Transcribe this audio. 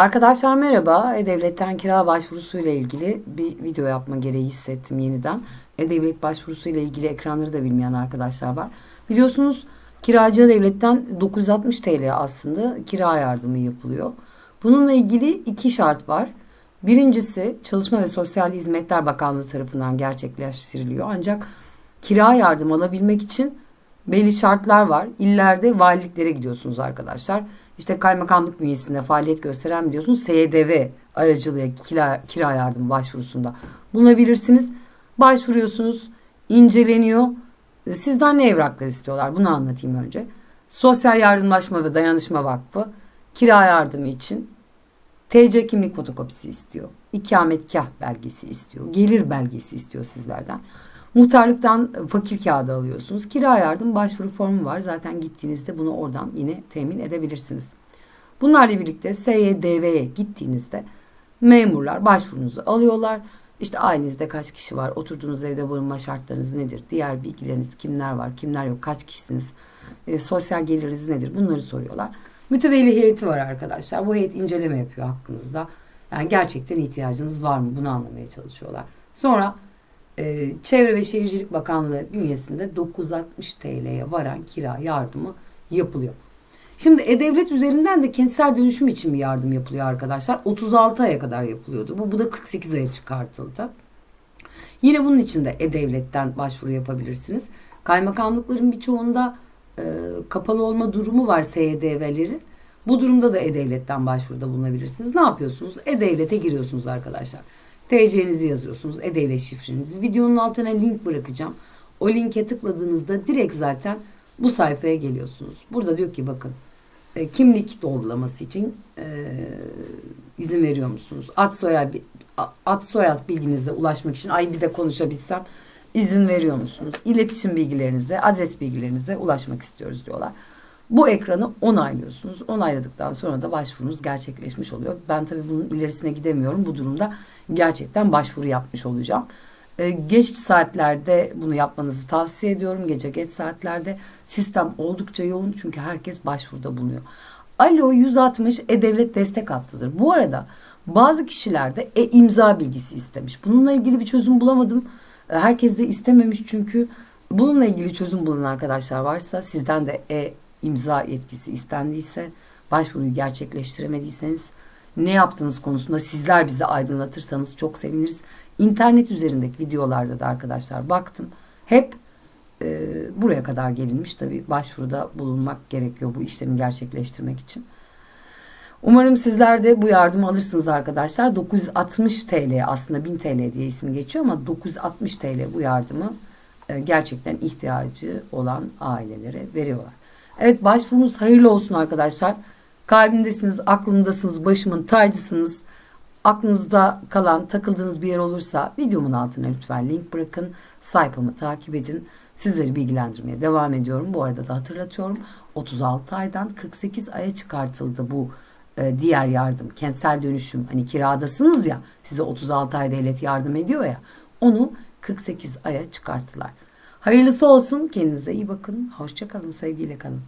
Arkadaşlar merhaba. E-Devlet'ten kira başvurusu ile ilgili bir video yapma gereği hissettim yeniden. E-Devlet başvurusu ile ilgili ekranları da bilmeyen arkadaşlar var. Biliyorsunuz kiracı devletten 960 TL aslında kira yardımı yapılıyor. Bununla ilgili iki şart var. Birincisi Çalışma ve Sosyal Hizmetler Bakanlığı tarafından gerçekleştiriliyor. Ancak kira yardım alabilmek için belli şartlar var. İllerde valiliklere gidiyorsunuz arkadaşlar. İşte kaymakamlık bünyesinde faaliyet gösteren biliyorsunuz SDV aracılığı kira, kira yardım başvurusunda bulunabilirsiniz. Başvuruyorsunuz, inceleniyor. Sizden ne evraklar istiyorlar? Bunu anlatayım önce. Sosyal Yardımlaşma ve Dayanışma Vakfı kira yardımı için TC kimlik fotokopisi istiyor. İkametgah belgesi istiyor. Gelir belgesi istiyor sizlerden. Muhtarlıktan fakir kağıdı alıyorsunuz. Kira yardım başvuru formu var. Zaten gittiğinizde bunu oradan yine temin edebilirsiniz. Bunlarla birlikte SYDV'ye gittiğinizde memurlar başvurunuzu alıyorlar. İşte ailenizde kaç kişi var, oturduğunuz evde bulunma şartlarınız nedir, diğer bilgileriniz kimler var, kimler yok, kaç kişisiniz, e, sosyal geliriniz nedir bunları soruyorlar. Mütevelli heyeti var arkadaşlar. Bu heyet inceleme yapıyor hakkınızda. Yani gerçekten ihtiyacınız var mı bunu anlamaya çalışıyorlar. Sonra e, Çevre ve Şehircilik Bakanlığı bünyesinde 960 TL'ye varan kira yardımı yapılıyor. Şimdi E-Devlet üzerinden de kentsel dönüşüm için bir yardım yapılıyor arkadaşlar. 36 aya kadar yapılıyordu. Bu, bu da 48 aya çıkartıldı. Yine bunun için de E-Devlet'ten başvuru yapabilirsiniz. Kaymakamlıkların birçoğunda e, kapalı olma durumu var SYDV'leri. Bu durumda da E-Devlet'ten başvuruda bulunabilirsiniz. Ne yapıyorsunuz? E-Devlet'e giriyorsunuz arkadaşlar. TC'nizi yazıyorsunuz. E-Devlet şifrenizi. Videonun altına link bırakacağım. O linke tıkladığınızda direkt zaten bu sayfaya geliyorsunuz. Burada diyor ki bakın e, kimlik doğrulaması için e, izin veriyor musunuz? Ad soyad ad soyad bilginize ulaşmak için ay bir de konuşabilsem izin veriyor musunuz? İletişim bilgilerinize, adres bilgilerinize ulaşmak istiyoruz diyorlar. Bu ekranı onaylıyorsunuz. Onayladıktan sonra da başvurunuz gerçekleşmiş oluyor. Ben tabii bunun ilerisine gidemiyorum. Bu durumda gerçekten başvuru yapmış olacağım. Ee, geç saatlerde bunu yapmanızı tavsiye ediyorum. Gece geç saatlerde sistem oldukça yoğun çünkü herkes başvuruda bulunuyor. Alo 160 e-devlet destek hattıdır. Bu arada bazı kişiler de e-imza bilgisi istemiş. Bununla ilgili bir çözüm bulamadım. Ee, Herkes de istememiş çünkü bununla ilgili çözüm bulan arkadaşlar varsa sizden de e imza yetkisi istendiyse başvuruyu gerçekleştiremediyseniz ne yaptığınız konusunda sizler bizi aydınlatırsanız çok seviniriz. İnternet üzerindeki videolarda da arkadaşlar baktım. Hep e, buraya kadar gelinmiş tabii başvuruda bulunmak gerekiyor bu işlemi gerçekleştirmek için. Umarım sizler de bu yardımı alırsınız arkadaşlar. 960 TL aslında 1000 TL diye isim geçiyor ama 960 TL bu yardımı e, gerçekten ihtiyacı olan ailelere veriyorlar. Evet başvurunuz hayırlı olsun arkadaşlar. Kalbindesiniz, aklındasınız, başımın tacısınız. Aklınızda kalan, takıldığınız bir yer olursa videomun altına lütfen link bırakın. Sayfamı takip edin. Sizleri bilgilendirmeye devam ediyorum. Bu arada da hatırlatıyorum. 36 aydan 48 aya çıkartıldı bu e, diğer yardım. Kentsel dönüşüm. Hani kiradasınız ya size 36 ay devlet yardım ediyor ya. Onu 48 aya çıkarttılar. Hayırlısı olsun. Kendinize iyi bakın. Hoşçakalın. Sevgiyle kalın.